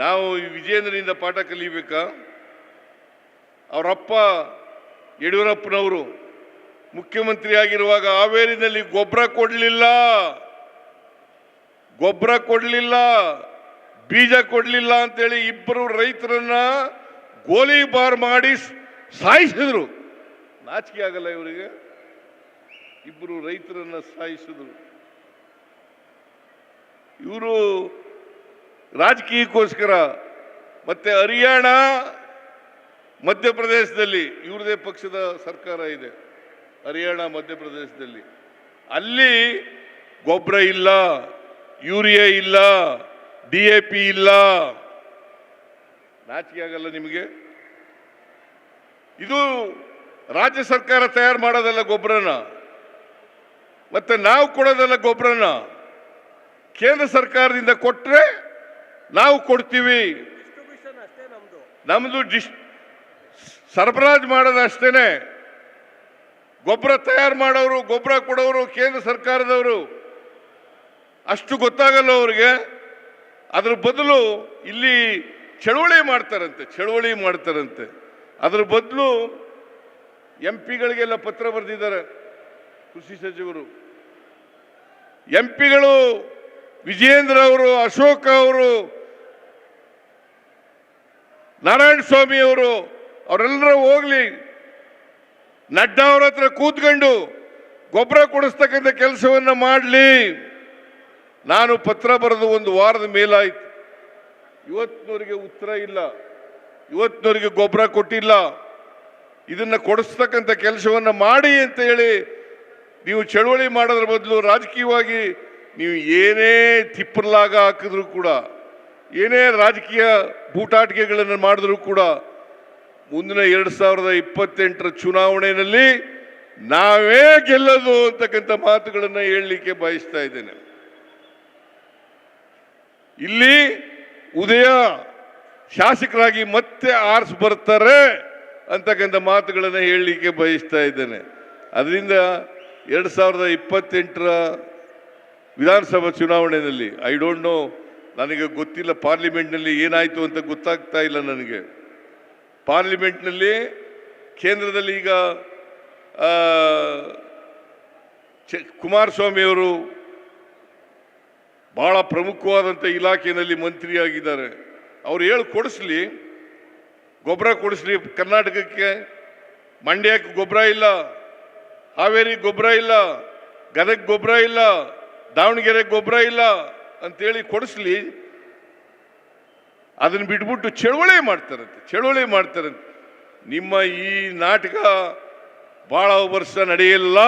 ನಾವು ವಿಜೇಂದ್ರನಿಂದ ಪಾಠ ಕಲಿಬೇಕಾ? ಅವರಪ್ಪ ಯಡಿಯೂರಪ್ಪನವರು ಮುಖ್ಯಮಂತ್ರಿ ಆಗಿರುವಾಗ ಹಾವೇರಿನಲ್ಲಿ ಗೊಬ್ಬರ ಕೊಡಲಿಲ್ಲ. ಗೊಬ್ಬರ ಕೊಡಲಿಲ್ಲ, ಬೀಜ ಕೊಡಲಿಲ್ಲ ಅಂತೇಳಿ ಇಬ್ಬರು ರೈತರನ್ನ ಗೋಲಿಬಾರ್ ಮಾಡಿ ಸಾಯಿಸಿದ್ರು. ನಾಚಿಕೆ ಆಗಲ್ಲ ಇವರಿಗೆ. ಇಬ್ಬರು ರೈತರನ್ನ ಸಾಯಿಸಿದ್ರು. ಇವರು ರಾಜಕೀಯಕ್ಕೋಸ್ಕರ ಮತ್ತೆ ಹರಿಯಾಣ, ಮಧ್ಯಪ್ರದೇಶದಲ್ಲಿ ಇವ್ರದೇ ಪಕ್ಷದ ಸರ್ಕಾರ ಇದೆ, ಹರಿಯಾಣ, ಮಧ್ಯಪ್ರದೇಶದಲ್ಲಿ. ಅಲ್ಲಿ ಗೊಬ್ಬರ ಇಲ್ಲ, ಯೂರಿಯಾ ಇಲ್ಲ, ಡಿ ಎ ಪಿ ಇಲ್ಲ. ನಾಚಿಕೆ ಆಗಲ್ಲ ನಿಮಗೆ? ಇದು ರಾಜ್ಯ ಸರ್ಕಾರ ತಯಾರು ಮಾಡೋದಲ್ಲ ಗೊಬ್ಬರನ ಮತ್ತೆ ನಾವು ಕೊಡೋದಲ್ಲ ಗೊಬ್ಬರನ ಕೇಂದ್ರ ಸರ್ಕಾರದಿಂದ ಕೊಟ್ರೆ ನಾವು ಕೊಡ್ತೀವಿ. ನಮ್ಮದು ಡಿಸ್, ಸರಬರಾಜು ಮಾಡೋದಷ್ಟೇನೆ ಗೊಬ್ಬರ ತಯಾರು ಮಾಡೋರು, ಗೊಬ್ಬರ ಕೊಡೋರು ಕೇಂದ್ರ ಸರ್ಕಾರದವರು. ಅಷ್ಟು ಗೊತ್ತಾಗಲ್ಲ ಅವ್ರಿಗೆ. ಅದ್ರ ಬದಲು ಇಲ್ಲಿ ಚಳುವಳಿ ಮಾಡ್ತಾರಂತೆ ಚಳುವಳಿ ಮಾಡ್ತಾರಂತೆ. ಅದ್ರ ಬದಲು ಎಂ ಪಿಗಳಿಗೆಲ್ಲ ಪತ್ರ ಬರೆದಿದ್ದಾರೆ ಕೃಷಿ ಸಚಿವರು. ಎಂ ಪಿಗಳು ವಿಜಯೇಂದ್ರ ಅವರು, ಅಶೋಕ್ ಅವರು ನಾರಾಯಣ ಸ್ವಾಮಿ ಅವರು, ಅವರೆಲ್ಲರೂ ಹೋಗ್ಲಿ. ನಡ್ಡಾ ಅವ್ರ ಹತ್ರ ಕೂತ್ಕೊಂಡು ಗೊಬ್ಬರ ಕೊಡಿಸ್ತಕ್ಕಂಥ ಕೆಲಸವನ್ನು ಮಾಡಲಿ. ನಾನು ಪತ್ರ ಬರೆದು ಒಂದು ವಾರದ ಮೇಲಾಯಿತು. ಇವತ್ತಿನವರಿಗೆ ಉತ್ತರ ಇಲ್ಲ. ಇವತ್ತಿನವರಿಗೆ ಗೊಬ್ಬರ ಕೊಟ್ಟಿಲ್ಲ. ಇದನ್ನ ಕೊಡಿಸ್ತಕ್ಕಂಥ ಕೆಲಸವನ್ನು ಮಾಡಿ ಅಂತ ಹೇಳಿ ನೀವು ಚಳುವಳಿ ಮಾಡೋದ್ರ ಬದಲು ರಾಜಕೀಯವಾಗಿ ನೀವು ಏನೇ ತಿಪ್ಪರ್ಲಾಗ ಹಾಕಿದ್ರು ಕೂಡ ಏನೇ ರಾಜಕೀಯ ಬೂಟಾಟಿಕೆಗಳನ್ನು ಮಾಡಿದರೂ ಕೂಡ ಮುಂದಿನ ಎರಡು ಸಾವಿರದ ಇಪ್ಪತ್ತೆಂಟರ ಚುನಾವಣೆಯಲ್ಲಿ ನಾವೇ ಗೆಲ್ಲದು ಅಂತಕ್ಕಂಥ ಮಾತುಗಳನ್ನು ಹೇಳಲಿಕ್ಕೆ ಬಯಸ್ತಾ ಇದ್ದೇನೆ. ಇಲ್ಲಿ ಉದಯ ಶಾಸಕರಾಗಿ ಮತ್ತೆ ಆರ್ಸ್ ಬರ್ತಾರೆ ಅಂತಕ್ಕಂಥ ಮಾತುಗಳನ್ನು ಹೇಳಲಿಕ್ಕೆ ಬಯಸ್ತಾ ಇದ್ದೇನೆ. ಅದರಿಂದ ಎರಡು ಸಾವಿರದ ಇಪ್ಪತ್ತೆಂಟರ ವಿಧಾನಸಭಾ ಚುನಾವಣೆಯಲ್ಲಿ ಐ ಡೋಂಟ್ ನೋ ನನಗೆ ಗೊತ್ತಿಲ್ಲ ಪಾರ್ಲಿಮೆಂಟ್ನಲ್ಲಿ ಏನಾಯಿತು ಅಂತ ಗೊತ್ತಾಗ್ತಾ ಇಲ್ಲ ನನಗೆ. ಪಾರ್ಲಿಮೆಂಟ್ನಲ್ಲಿ ಕೇಂದ್ರದಲ್ಲಿ ಈಗ ಕುಮಾರಸ್ವಾಮಿಯವರು ಬಹಳ ಪ್ರಮುಖವಾದಂಥ ಇಲಾಖೆಯಲ್ಲಿ ಮಂತ್ರಿಯಾಗಿದ್ದಾರೆ. ಅವ್ರು ಹೇಳಿ ಕೊಡಿಸ್ಲಿ, ಗೊಬ್ಬರ ಕೊಡಿಸ್ಲಿ, ಕರ್ನಾಟಕಕ್ಕೆ ಮಂಡ್ಯಕ್ಕೆ ಗೊಬ್ಬರ ಇಲ್ಲ ಹಾವೇರಿ ಗೊಬ್ಬರ ಇಲ್ಲ, ಗದಗ ಗೊಬ್ಬರ ಇಲ್ಲ ದಾವಣಗೆರೆ ಗೊಬ್ಬರ ಇಲ್ಲ ಅಂತೇಳಿ ಕೊಡಿಸ್ಲಿ ಅದನ್ನ ಬಿಟ್ಬಿಟ್ಟು ಚಳುವಳಿ ಮಾಡ್ತಾರಂತೆ ಚಳುವಳಿ ಮಾಡ್ತಾರಂತೆ. ನಿಮ್ಮ ಈ ನಾಟಕ ಭಾಳ ವರ್ಷ ನಡೆಯಲ್ಲ